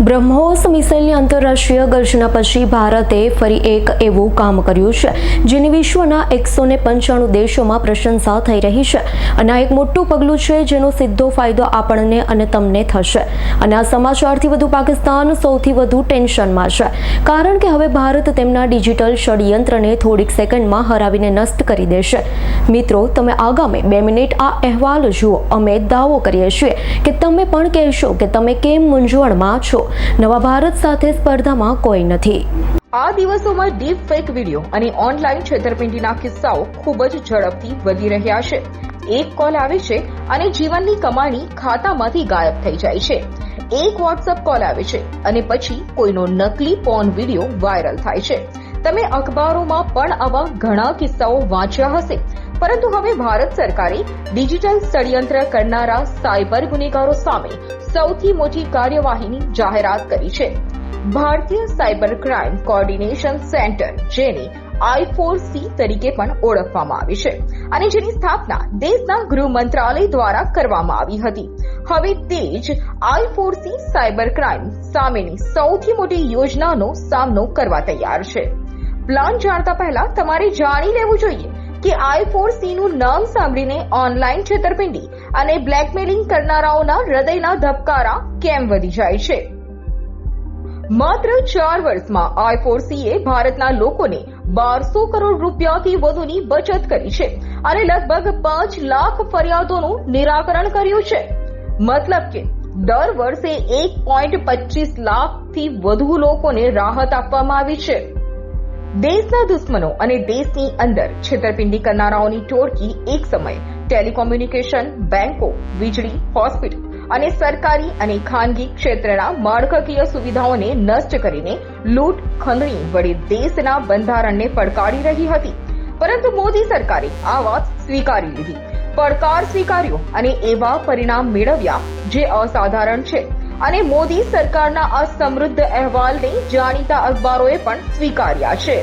બ્રહ્મોસ મિસાઇલની આંતરરાષ્ટ્રીય ઘર્ષણા પછી ભારતે ફરી એક એવું કામ કર્યું છે, જેની વિશ્વના એકસો ને પંચાણું દેશોમાં પ્રશંસા થઈ રહી છે. અને આ એક મોટું પગલું છે, જેનો સીધો ફાયદો આપણને અને તમને થશે. અને આ સમાચારથી વધુ પાકિસ્તાન સૌથી વધુ ટેન્શનમાં છે. કારણ કે હવે ભારત તેમના ડિજિટલ ષડયંત્રને થોડીક સેકન્ડમાં હરાવીને નષ્ટ કરી દેશે. મિત્રો, તમે આગામી બે મિનિટ આ અહેવાલ જુઓ. અમે દાવો કરીએ છીએ કે તમે પણ કહેશો કે તમે કેમ મૂંઝવણમાં છો? નવા ભારત સાથે સ્પર્ધામાં કોઈ નથી. આ દિવસોમાં ડીપ ફેક વીડિયો અને ઓનલાઈન છેતરપિંડીના કિસ્સાઓ ખૂબ જ ઝડપથી વધી રહ્યા છે. એક કોલ આવે છે અને જીવનની કમાણી ખાતામાંથી ગાયબ થઈ જાય છે. એક વોટ્સઅપ કોલ આવે છે અને પછી કોઈનો નકલી પોર્ન વીડિયો વાયરલ થાય છે. તમે અખબારોમાં પણ આવા ઘણા કિસ્સાઓ વાંચ્યા હશે. પરંતુ હવે ભારત સરકારે ડિજિટલ ષડયંત્ર કરનારા સાયબર ગુનેગારો સામે સૌથી મોટી કાર્યવાહીની જાહેરાત કરી છે. ભારતીય સાયબર ક્રાઇમ કોર્ડિનેશન સેન્ટર, જેને આઈ ફોર સી તરીકે પણ ઓળખવામાં આવી છે અને જેની સ્થાપના દેશના ગૃહ મંત્રાલય દ્વારા કરવામાં આવી હતી. હવે તે જ I four C cyber crime સામેની સૌથી મોટી યોજનાનો સામનો કરવા તૈયાર છે. પ્લાન જાણતા પહેલા તમારે જાણી લેવું જોઈએ કે આઈ ફોર સી નું નામ સાંભળીને ઓનલાઈન છેતરપિંડી અને બ્લેકમેલિંગ કરનારાઓના હૃદયના ધબકારા કેમ વધી જાય છે? માત્ર ચાર વર્ષમાં આઈ ફોર એ ભારતના લોકોને બારસો કરોડ રૂપિયાથી વધુની બચત કરી છે અને લગભગ પાંચ લાખ ફરિયાદોનું નિરાકરણ કર્યું છે. મતલબ કે દર વર્ષે એક પોઈન્ટ પચીસ લાખથી વધુ લોકોને રાહત આપવામાં આવી છે. દેશના દુશ્મનો અને દેશની અંદર છેતરપિંડી કરનારાઓની ટોળકી એક સમયે ટેલિકોમ્યુનિકેશન, બેંકો, વીજળી, હોસ્પિટલ અને સરકારી અને ખાનગી ક્ષેત્રના માળખાકીય સુવિધાઓને નષ્ટ કરીને લૂંટ ખંડણી વડે દેશના બંધારણને પડકારી રહી હતી. પરંતુ મોદી સરકારે આ વાત સ્વીકારી લીધી. પડકાર સ્વીકાર્યો અને એવા પરિણામ મેળવ્યા જે અસાધારણ છે. અને મોદી સરકારના આ સમૃદ્ધ અહેવાલને જાણીતા અખબારોએ પણ સ્વીકાર્યા છે.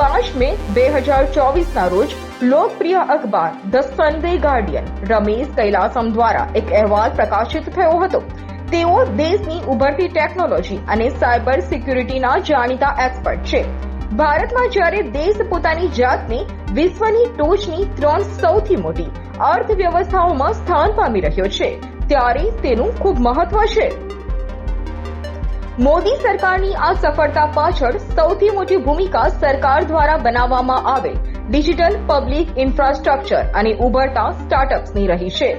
પાંચ મે બે હજાર ચોવીસના રોજ લોકપ્રિય અખબાર the Sunday Guardian Ramesh Kailasam દ્વારા એક અહેવાલ પ્રકાશિત થયો હતો. તેઓ દેશની ઉભરતી ટેકનોલોજી અને સાયબર સિક્યુરિટીના જાણીતા એક્સપર્ટ છે. ભારતમાં જ્યારે દેશ પોતાની જાતને વિશ્વની ટોચની ત્રણ સૌથી મોટી અર્થવ્યવસ્થાઓમાં સ્થાન પામી રહ્યો છે ત્યારે તેનું ખૂબ મહત્વ છે. મોદી સરકારની આ સફળતા પાછળ સૌથી મોટી ભૂમિકા સરકાર દ્વારા બનાવવામાં આવેલ ડિજિટલ પબ્લિક ઇન્ફ્રાસ્ટ્રક્ચર અને ઉભરતા સ્ટાર્ટઅપ્સની રહી છે.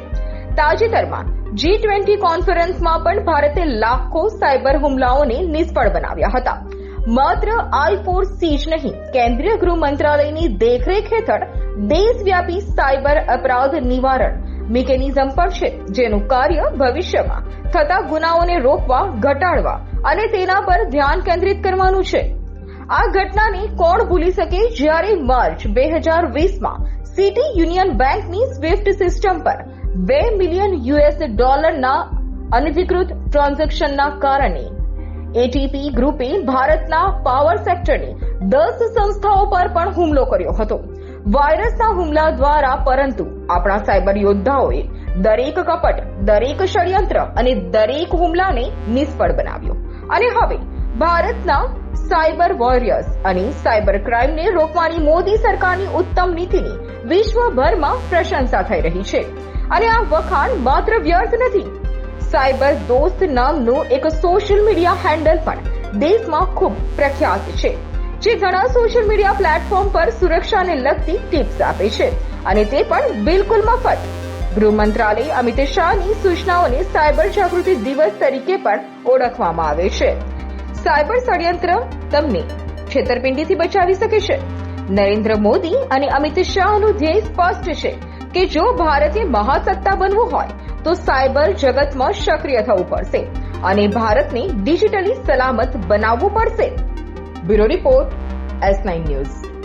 તાજેતરમાં જી ટ્વેન્ટી કોન્ફરન્સમાં પણ ભારતે લાખો સાયબર હુમલાઓને નિષ્ફળ બનાવ્યા હતા. માત્ર આઈ ફોર સી જ નહીં, કેન્દ્રીય ગૃહ મંત્રાલયની દેખરેખ હેઠળ દેશવ્યાપી સાયબર અપરાધ નિવારણ મિકેનિઝમ પણ છે, જેનું કાર્ય ભવિષ્યમાં થતા ગુનાઓને રોકવા, ઘટાડવા અને તેના પર ધ્યાન કેન્દ્રિત કરવાનું છે. આ ઘટનાને કોણ ભૂલી શકે જ્યારે માર્ચ બે હજાર વીસમાં સિટી યુનિયન બેંકની સ્વિફ્ટ સિસ્ટમ પર બે મિલિયન યુએસ ડોલરના અનધિકૃત ટ્રાન્ઝેક્શનના કારણે એટીપી ગ્રુપે ભારતના પાવર સેક્ટરની દસ સંસ્થાઓ પર પણ હુમલો કર્યો હતો. વાયરસના હુમલા દ્વારા પરંતુ આપણા સાયબર યોદ્ધાઓએ દરેક કપટ, દરેક ષડયંત્ર અને દરેક હુમલાને નિષ્ફળ બનાવ્યો. અને હવે ભારતના સાયબર વોરિયર્સ અને સાયબર ક્રાઇમને રોકવાની મોદી સરકારની ઉત્તમ નીતિની વિશ્વભરમાં પ્રશંસા થઈ રહી છે. અને આ વખાણ માત્ર વ્યર્થ નથી સાયબર દોસ્ત નામનું એક સોશિયલ મીડિયા હેન્ડલ પણ દેશમાં ખૂબ પ્રખ્યાત છે. જે ઘણા સોશિયલ મીડિયા પ્લેટફોર્મ પર સુરક્ષાને લગતી ટિપ્સ આપે છે અને તે પણ બિલકુલ મફત. ગૃહ મંત્રાલય અમિત શાહની સૂચનાઓને સાયબર જાગૃતિ દિવસ તરીકે પણ ઓળખવામાં આવે છે. સાયબર ષડયંત્ર તમને છેતરપિંડીથી બચાવી શકે છે. નરેન્દ્ર મોદી અને અમિત શાહનું ધ્યેય સ્પષ્ટ છે કે જો ભારતે મહાસત્તા બનવું હોય તો સાયબર જગતમાં સક્રિય થવું પડશે અને ભારતને ડિજિટલી સલામત બનાવવું પડશે. Bureau report S nine news.